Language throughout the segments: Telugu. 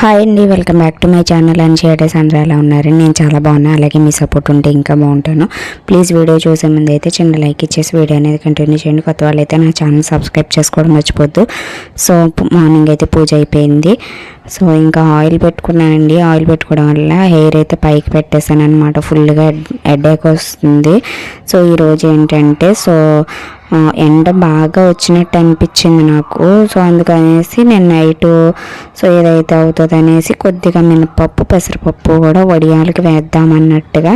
హాయ్ అండి welcome back to my channel అని చేయడేస్ అందరూ ఎలా ఉన్నారు నేను చాలా బాగున్నాను అలాగే మీ సపోర్ట్ ఉంటే ఇంకా బాగుంటాను. ప్లీజ్ వీడియో చూసే ముందు అయితే చిన్న లైక్ ఇచ్చేసి వీడియో అనేది కంటిన్యూ చేయండి. కొత్త వాళ్ళు అయితే నా ఛానల్ సబ్స్క్రైబ్ చేసుకోవడం మర్చిపోద్దు. సో మార్నింగ్ అయితే పూజ అయిపోయింది. సో ఇంకా ఆయిల్ పెట్టుకున్నానండి. ఆయిల్ పెట్టుకోవడం వల్ల హెయిర్ అయితే పైకి పెట్టేశాను అనమాట ఫుల్గా హెడేక్ వస్తుంది సో ఈరోజు ఏంటంటే సో ఎండ బాగా వచ్చినట్టు అనిపించింది నాకు. సో అందుకనేసి నేను నైట్ సో ఏదైతే అవుతుంది అనేసి కొద్దిగా మినపప్పు పెసరపప్పు కూడా వడియాలకి వేద్దాం అన్నట్టుగా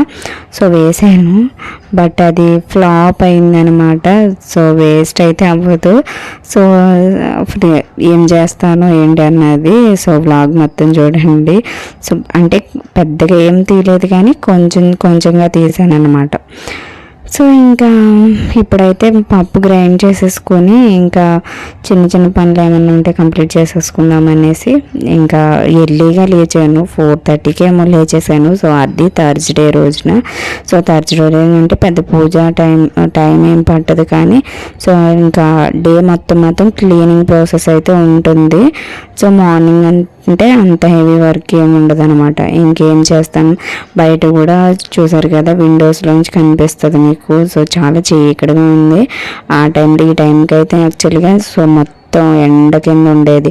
సో వేసాను. బట్ అది ఫ్లాప్ అయిందనమాట. సో వేస్ట్ అయితే అవ్వదు. సో ఏం చేస్తాను ఏంటి అన్నది సో బ్లాగ్ మొత్తం చూడండి. సో అంటే పెద్దగా ఏం తీయలేదు కానీ కొంచెం కొంచెంగా తీసాను అనమాట సో ఇంకా ఇప్పుడైతే పప్పు గ్రైండ్ చేసేసుకొని ఇంకా చిన్న చిన్న పనులు ఏమైనా ఉంటే కంప్లీట్ చేసేసుకుందాం అనేసి ఇంకా ఎర్లీగా లేచాను. ఫోర్ థర్టీకి ఏమో లేచేసాను. సో అది థర్స్డే రోజున. సో థర్స్డే రోజు అంటే పెద్ద పూజ టైం టైం ఏం పట్టదు కానీ సో ఇంకా డే మొత్తం మొత్తం క్లీనింగ్ ప్రాసెస్ అయితే ఉంటుంది. సో మార్నింగ్ అంటే అంత హెవీ వర్క్ ఏమి ఉండదు అనమాట ఇంకేం చేస్తాను? బయట కూడా చూసారు కదా విండోస్లోంచి కనిపిస్తుంది మీకు. సో చాలా చీకటిగా ఉంది. ఆ టైంలో ఈ టైంకి అయితే యాక్చువల్గా సో మొత్తం మొత్తం ఎండ కింద ఉండేది.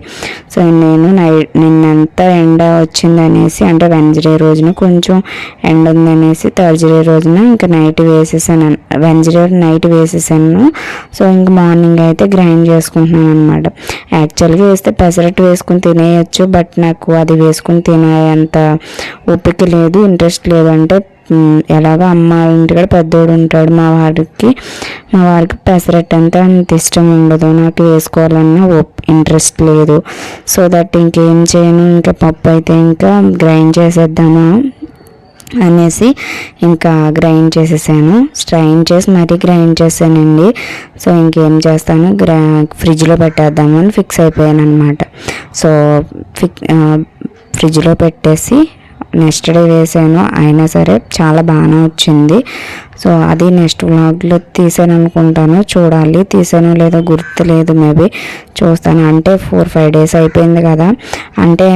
సో నేను నైట్ నిన్నంతా ఎండ వచ్చిందనేసి అంటే వెన్స్డే రోజున కొంచెం ఎండ ఉందనేసి థర్స్డే రోజున ఇంకా నైట్ వేసేసాను. వెన్స్డే నైట్ వేసేసాను. సో ఇంక మార్నింగ్ అయితే గ్రైండ్ చేసుకుంటున్నాను అనమాట యాక్చువల్గా వేస్తే పెసరట్టు వేసుకుని తినేయచ్చు బట్ నాకు అది వేసుకుని తినేంత ఓపిక లేదు ఇంట్రెస్ట్ లేదు అంటే ఎలాగో అమ్మ వాళ్ళ ఇంటికాడ పెద్దోడు ఉంటాడు మా వారికి మా వారికి పెసరట్టు అంటే అంత ఇష్టం ఉండదు. నాకు వేసుకోవాలన్నా ఇంట్రెస్ట్ లేదు. సో దట్ ఇంకేం చేయను ఇంకా పప్పు అయితే ఇంకా గ్రైండ్ చేసేద్దాము అనేసి ఇంకా గ్రైండ్ చేసేసాను. స్ట్రైన్ చేసి మరీ గ్రైండ్ చేశానండి సో ఇంకేం చేస్తాను గ్రా ఫ్రిడ్జ్లో పెట్టేద్దామని ఫిక్స్ అయిపోయాను అనమాట సో ఫిక్ ఫ్రిడ్జ్లో పెట్టేసి నెక్స్ట్ డే వేసాను. అయినా సరే చాలా బాగానే వచ్చింది. సో అది నెక్స్ట్ వ్లాగ్లో తీసాను అనుకుంటాను చూడాలి. తీసాను లేదో గుర్తులేదు మేబీ. చూస్తాను. అంటే ఫోర్ ఫైవ్ డేస్ అయిపోయింది కదా. అంటే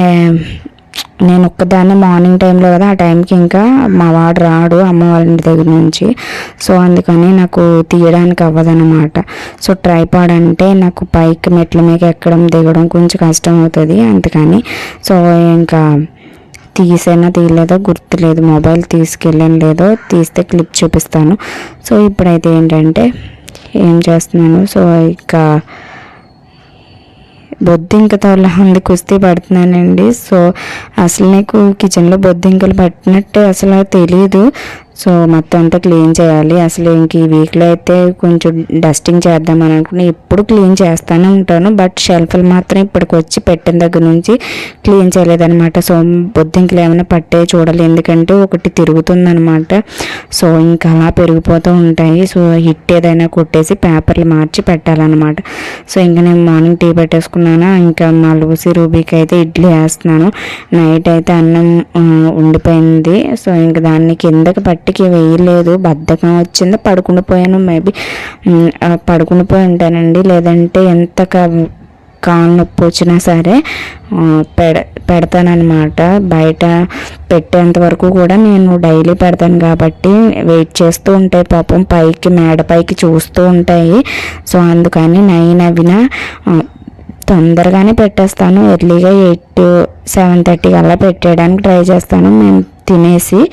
నేను ఒక్కదాన్ని మార్నింగ్ టైంలో కదా ఆ టైంకి ఇంకా మా వాడు రాడు అమ్మ వాళ్ళ ఇంటి దగ్గర నుంచి. సో అందుకని నాకు తీయడానికి అవ్వదనమాట సో ట్రైపాడ్ అంటే నాకు పైకి మెట్ల మీద ఎక్కడం దిగడం కొంచెం కష్టం అవుతుంది అందుకని సో ఇంకా తీసేనా తీయలేదో గుర్తులేదు మొబైల్ తీసుకెళ్ళాను లేదో తీస్తే క్లిప్ చూపిస్తాను. సో ఇప్పుడైతే ఏంటంటే ఏం చేస్తున్నాను? సో ఇక బొద్దింకతో ఉంది కుస్తీ పడుతున్నానండి. సో అసలు నీకు కిచెన్లో బొద్దింకలు పట్టినట్టు అసలు తెలియదు. సో మొత్తం అంతా క్లీన్ చేయాలి. అసలు ఇంక ఈ వీక్లో అయితే కొంచెం డస్టింగ్ చేద్దామని అనుకుని ఎప్పుడు క్లీన్ చేస్తూనే ఉంటాను. బట్ షెల్ఫ్లు మాత్రం ఇప్పటికి వచ్చి పెట్టిన దగ్గర నుంచి క్లీన్ చేయలేదనమాట సో బొద్దింకలు ఏమైనా పట్టే చూడాలి. ఎందుకంటే ఒకటి తిరుగుతుందనమాట సో ఇంకా అలా పెరిగిపోతూ ఉంటాయి. సో హిట్ ఏదైనా కొట్టేసి పేపర్లు మార్చి పెట్టాలన్నమాట. సో ఇంకా నేను మార్నింగ్ టీ పెట్టేసుకున్నాను. ఇంకా మా లూసి రూబీకి అయితే ఇడ్లీ వేస్తున్నాను. నైట్ అయితే అన్నం ఉండిపోయింది. సో ఇంకా దాన్ని కిందకి పట్టి మట్టికి వేయలేదు. బద్ధకం వచ్చింది. పడుకుని పోయాను మేబీ పడుకుని పోయి ఉంటానండి. లేదంటే ఎంత కాలు నొప్పి వచ్చినా సరే పెడ పెడతానమాట బయట పెట్టేంత వరకు కూడా నేను డైలీ పెడతాను కాబట్టి వెయిట్ చేస్తూ ఉంటాయి పాపం. పైకి మేడ పైకి చూస్తూ ఉంటాయి. సో అందుకని నైన్ అవిన తొందరగానే పెట్టేస్తాను. ఎర్లీగా ఎయిట్ సెవెన్ థర్టీ అలా పెట్టేయడానికి ట్రై చేస్తాను. మేము తినేసి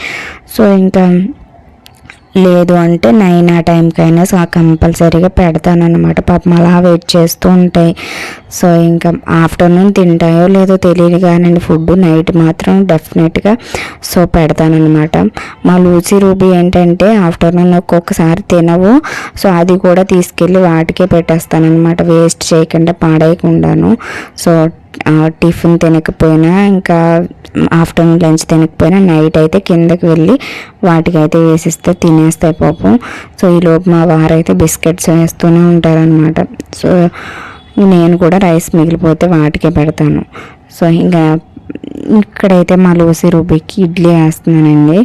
సో ఇంకా లేదు అంటే నైన్ ఆ టైంకైనా సో కంపల్సరీగా పెడతానన్నమాట. పాపం అలా వెయిట్ చేస్తూ ఉంటాయి. సో ఇంకా ఆఫ్టర్నూన్ తింటాయో లేదో తెలియదు కానండి. ఫుడ్ నైట్ మాత్రం డెఫినెట్గా సో పెడతానమాట మా లూసీ రూబీ ఏంటంటే ఆఫ్టర్నూన్ ఒక్కొక్కసారి తినవు. సో అది కూడా తీసుకెళ్ళి వాటికే పెట్టేస్తానన్నమాట. వేస్ట్ చేయకుండా పాడేయకుండాను. సో టిఫిన్ తినకపోయినా ఇంకా ఆఫ్టర్నూన్ లంచ్ తినకపోయినా నైట్ అయితే కిందకి వెళ్ళి వాటికైతే వేసిస్తే తినేస్తాయి పాపం. సో ఈ లోపు మా వారైతే బిస్కెట్స్ వేస్తూనే ఉంటారనమాట సో నేను కూడా రైస్ మిగిలిపోతే వాటికే పెడతాను. సో ఇంకా ఇక్కడైతే మా లూసి రూబీకి ఇడ్లీ వేస్తున్నానండి.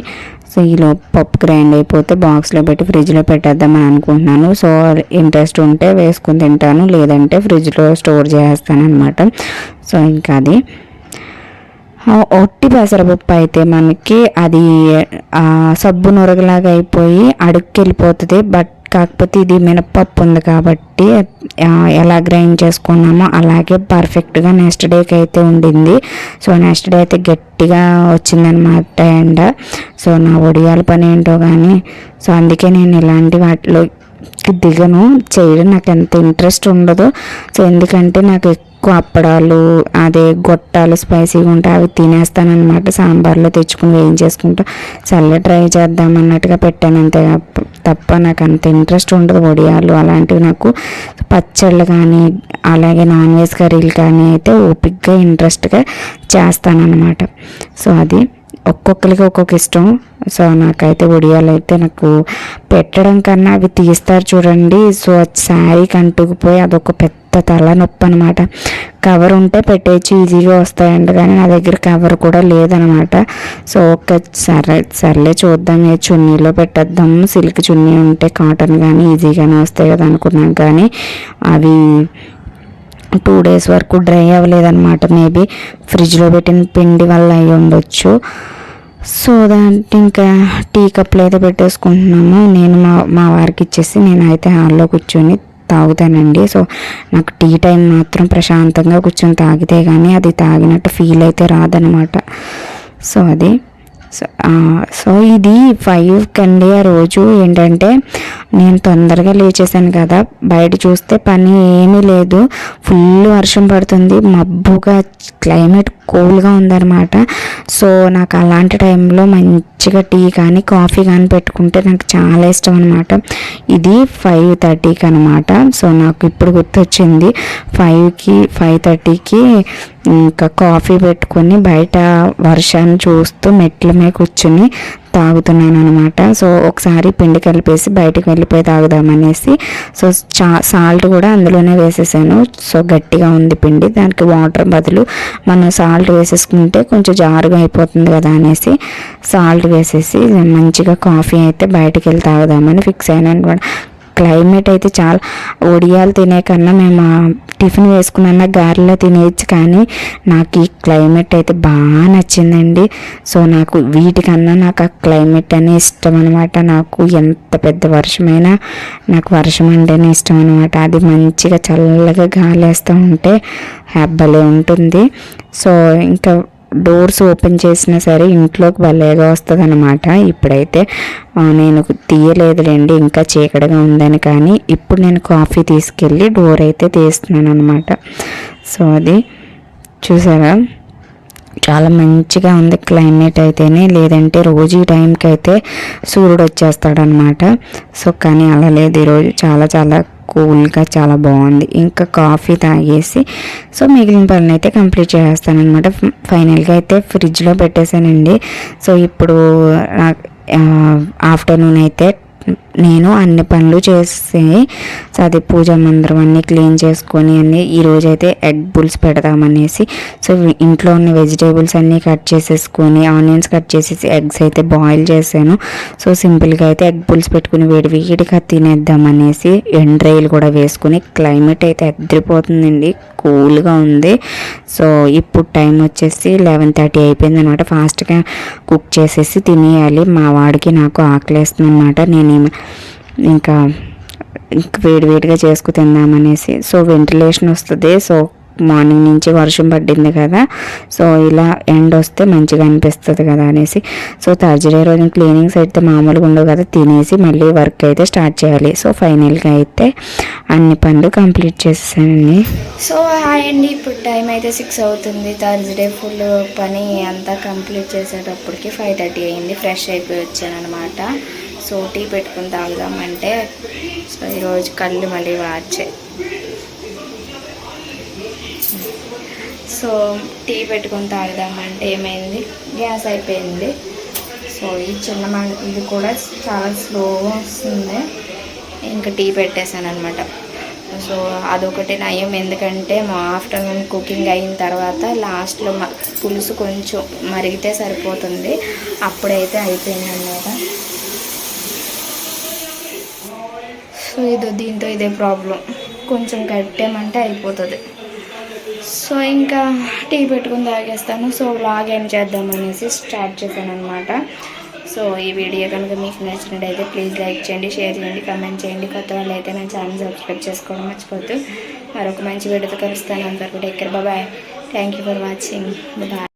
సో ఈలో పప్పు గ్రైండ్ అయిపోతే బాక్స్లో పెట్టి ఫ్రిడ్జ్లో పెట్టేద్దామని అనుకుంటున్నాను. సో ఇంట్రెస్ట్ ఉంటే వేసుకుని తింటాను లేదంటే ఫ్రిడ్జ్లో స్టోర్ చేస్తాను అనమాట సో ఇంకా అది. ఒట్టి పెసరపప్పు అయితే మనకి అది సబ్బు నొరగలాగా అయిపోయి అడుక్కి వెళ్ళిపోతుంది బట్ కాకపోతే ఇది మినప్పప్పు ఉంది కాబట్టి ఎలా గ్రైండ్ చేసుకున్నామో అలాగే పర్ఫెక్ట్గా నెక్స్ట్ డేకి అయితే ఉండింది. సో నెక్స్ట్ డే అయితే గట్టిగా వచ్చిందనమాట ఎండ. సో నా ఒడియాల పని ఏంటో కానీ సో అందుకే నేను ఇలాంటి వాటిలో దిగను. చేయడం నాకు ఎంత ఇంట్రెస్ట్ ఉండదు. సో ఎందుకంటే నాకు ఎక్కువ అప్పడాలు అదే గొట్టాలు స్పైసీగా ఉంటాయి అవి తినేస్తానమాట సాంబార్లో తెచ్చుకుని వేయించేసుకుంటా చల్ల ట్రై చేద్దాం అన్నట్టుగా పెట్టాను అంతే తప్ప- తప్ప నాకు అంత ఇంట్రెస్ట్ ఉండదు వడియాలు. అలాంటివి నాకు పచ్చళ్ళు కానీ అలాగే నాన్ వెజ్ కర్రీలు కానీ అయితే ఓపిక్గా ఇంట్రెస్ట్గా చేస్తానన్నమాట. సో అది. ఒక్కొక్కరికి ఒక్కొక్క ఇష్టం. సో నాకైతే ఒడియాలు అయితే నాకు పెట్టడం కన్నా అవి తీస్తారు చూడండి. సో శారీకి అంటుకుపోయి అదొక పెద్ద తలనొప్పి అనమాట కవర్ ఉంటే పెట్టేసి ఈజీగా వస్తాయండి కానీ నా దగ్గర కవర్ కూడా లేదనమాట సో ఒక సరే సర్లే చూద్దాం. ఏ చున్నీలో పెట్టేద్దాం. సిల్క్ చున్నీ ఉంటే కాటన్ కానీ ఈజీగానే వస్తాయి కదా అనుకున్నాం కానీ అవి టూ డేస్ వరకు డ్రై అవ్వలేదన్నమాట. మేబీ ఫ్రిడ్జ్లో పెట్టిన పిండి వల్ల అయి ఉండొచ్చు. సో దాంట్ ఇంకా టీ కప్లు అయితే పెట్టేసుకుంటున్నాము. నేను మా మా వారికి ఇచ్చేసి నేనైతే హాల్లో కూర్చొని తాగుతానండి. సో నాకు టీ టైం మాత్రం ప్రశాంతంగా కూర్చొని తాగితే కానీ అది తాగినట్టు ఫీల్ అయితే రాదనమాట సో అది. సో uh, ఇది ఫైవ్ కండి ఆ రోజు ఏంటంటే నేను తొందరగా లేచేసాను కదా. బయట చూస్తే పని ఏమీ లేదు. ఫుల్ వర్షం పడుతుంది. మబ్బుగా క్లైమేట్ కూల్గా ఉందన్నమాట. సో నాకు అలాంటి టైంలో మంచిగా టీ కానీ కాఫీ కానీ పెట్టుకుంటే నాకు చాలా ఇష్టం అనమాట ఇది ఫైవ్ థర్టీకి అనమాట సో నాకు ఇప్పుడు గుర్తొచ్చింది. ఫైవ్కి ఫైవ్ థర్టీకి ఇంకా కాఫీ పెట్టుకొని బయట వర్షాన్ని చూస్తూ మెట్ల మీద కూర్చుని తాగుతున్నాను అనమాట సో ఒకసారి పిండి కలిపేసి బయటకు వెళ్ళిపోయి తాగుదామనేసి సో చా సాల్ట్ కూడా అందులోనే వేసేసాను. సో గట్టిగా ఉంది పిండి. దానికి వాటర్ బదులు మనం సాల్ట్ వేసేసుకుంటే కొంచెం జారుగా అయిపోతుంది కదా అనేసి సాల్ట్ వేసేసి మంచిగా కాఫీ అయితే బయటకు వెళ్ళి తాగుదామని ఫిక్స్ అయినా అనమాట క్లైమేట్ అయితే చాలా ఒడియాలు తినే కన్నా మేము టిఫిన్ వేసుకున్న గారెలో తినేయచ్చు కానీ నాకు ఈ క్లైమేట్ అయితే బాగా నచ్చిందండి. సో నాకు వీటికన్నా నాకు ఆ క్లైమేట్ అనే ఇష్టం అనమాట నాకు ఎంత పెద్ద వర్షమైనా నాకు వర్షం అంటేనే ఇష్టం అనమాట అది మంచిగా చల్లగా గాలి వేస్తూ ఉంటే భలే ఉంటుంది. సో ఇంకా డోర్స్ ఓపెన్ చేసినా సరే ఇంట్లోకి భలేగా వస్తుంది అనమాట ఇప్పుడైతే నేను తీయలేదులేండి ఇంకా చీకటిగా ఉందని కానీ ఇప్పుడు నేను కాఫీ తీసుకెళ్ళి డోర్ అయితే తీస్తున్నాను అనమాట సో అది చూసారా? చాలా మంచిగా ఉంది క్లైమేట్ అయితేనే లేదంటే రోజు ఈ టైంకి అయితే సూర్యుడు వచ్చేస్తాడనమాట సో కానీ అలా లేదు ఈరోజు చాలా చాలా కూల్గా చాలా బాగుంది. ఇంకా కాఫీ తాగేసి సో మిగిలిన పనులు అయితే కంప్లీట్ చేస్తానమాట ఫైనల్గా అయితే ఫ్రిడ్జ్లో పెట్టేశానండి. సో ఇప్పుడు ఆఫ్టర్నూన్ అయితే నేను అన్ని పనులు చేసి అది పూజ మందిరం అన్నీ క్లీన్ చేసుకొని అన్నీ ఈరోజు అయితే ఎగ్ బుల్స్ పెడదామనేసి సో ఇంట్లో ఉన్న వెజిటేబుల్స్ అన్నీ కట్ చేసేసుకొని ఆనియన్స్ కట్ చేసేసి ఎగ్స్ అయితే బాయిల్ చేశాను. సో సింపుల్గా అయితే ఎగ్ బుల్స్ పెట్టుకుని వేడి వేడిగా తినేద్దామనేసి ఎండ్రాయిలు కూడా వేసుకుని క్లైమేట్ అయితే ఎదిరిపోతుందండి కూల్గా ఉంది. సో ఇప్పుడు టైం వచ్చేసి లెవెన్ థర్టీ అయిపోయింది అనమాట ఫాస్ట్గా కుక్ చేసేసి తినేయాలి. మా వాడికి నాకు ఆకలేస్తుంది అనమాట నేను ఇంకా వేడి వేడిగా చేసుకు తిందామనేసి. సో వెంటిలేషన్ వస్తుంది. సో మార్నింగ్ నుంచి వర్షం పడింది కదా. సో ఇలా ఎండ్ వస్తే మంచిగా అనిపిస్తుంది కదా అనేసి. సో థర్స్డే రోజు క్లీనింగ్స్ అయితే మామూలుగా ఉండవు కదా. తినేసి మళ్ళీ వర్క్ అయితే స్టార్ట్ చేయాలి. సో ఫైనల్గా అయితే అన్ని పనులు కంప్లీట్ చేసేసానండి. సో హాయ్ అండి. ఇప్పుడు టైం అయితే సిక్స్ అవుతుంది. థర్స్డే ఫుల్ పని అంతా కంప్లీట్ చేసేటప్పటికి ఫైవ్ థర్టీ అయింది. ఫ్రెష్ అయిపోయి వచ్చాను అనమాట సో టీ పెట్టుకుని తాగుదామంటే సో ఈరోజు కళ్ళు మళ్ళీ వాచాయి సో టీ పెట్టుకుని తాగుదామంటే ఏమైంది? గ్యాస్ అయిపోయింది. సో ఈ చిన్న మన ఇది కూడా చాలా స్లోగా వస్తుంది. ఇంకా టీ పెట్టేశాను అనమాట సో అదొకటి నయం. ఎందుకంటే మా ఆఫ్టర్నూన్ కుకింగ్ అయిన తర్వాత లాస్ట్లో పులుసు కొంచెం మరిగితే సరిపోతుంది. అప్పుడైతే అయిపోయింది అనమాట సో ఇదో దీంతో ఇదే ప్రాబ్లం కొంచెం కట్టేమంటే అయిపోతుంది. సో ఇంకా టీ పెట్టుకుని తాగేస్తాను. సో వ్లాగ్ ఏం చేద్దాం అనేసి స్టార్ట్ చేశాను అనమాట సో ఈ వీడియో కనుక మీకు నచ్చినట్టయితే ప్లీజ్ లైక్ చేయండి షేర్ చేయండి కమెంట్ చేయండి. కొత్త వాళ్ళు అయితే నా ఛానల్ సబ్స్క్రైబ్ చేసుకోవడం మర్చిపోద్దు మరొక మంచి వీడియోతో కలుస్తాను. అంతవరకు take care bye thank you for watching bye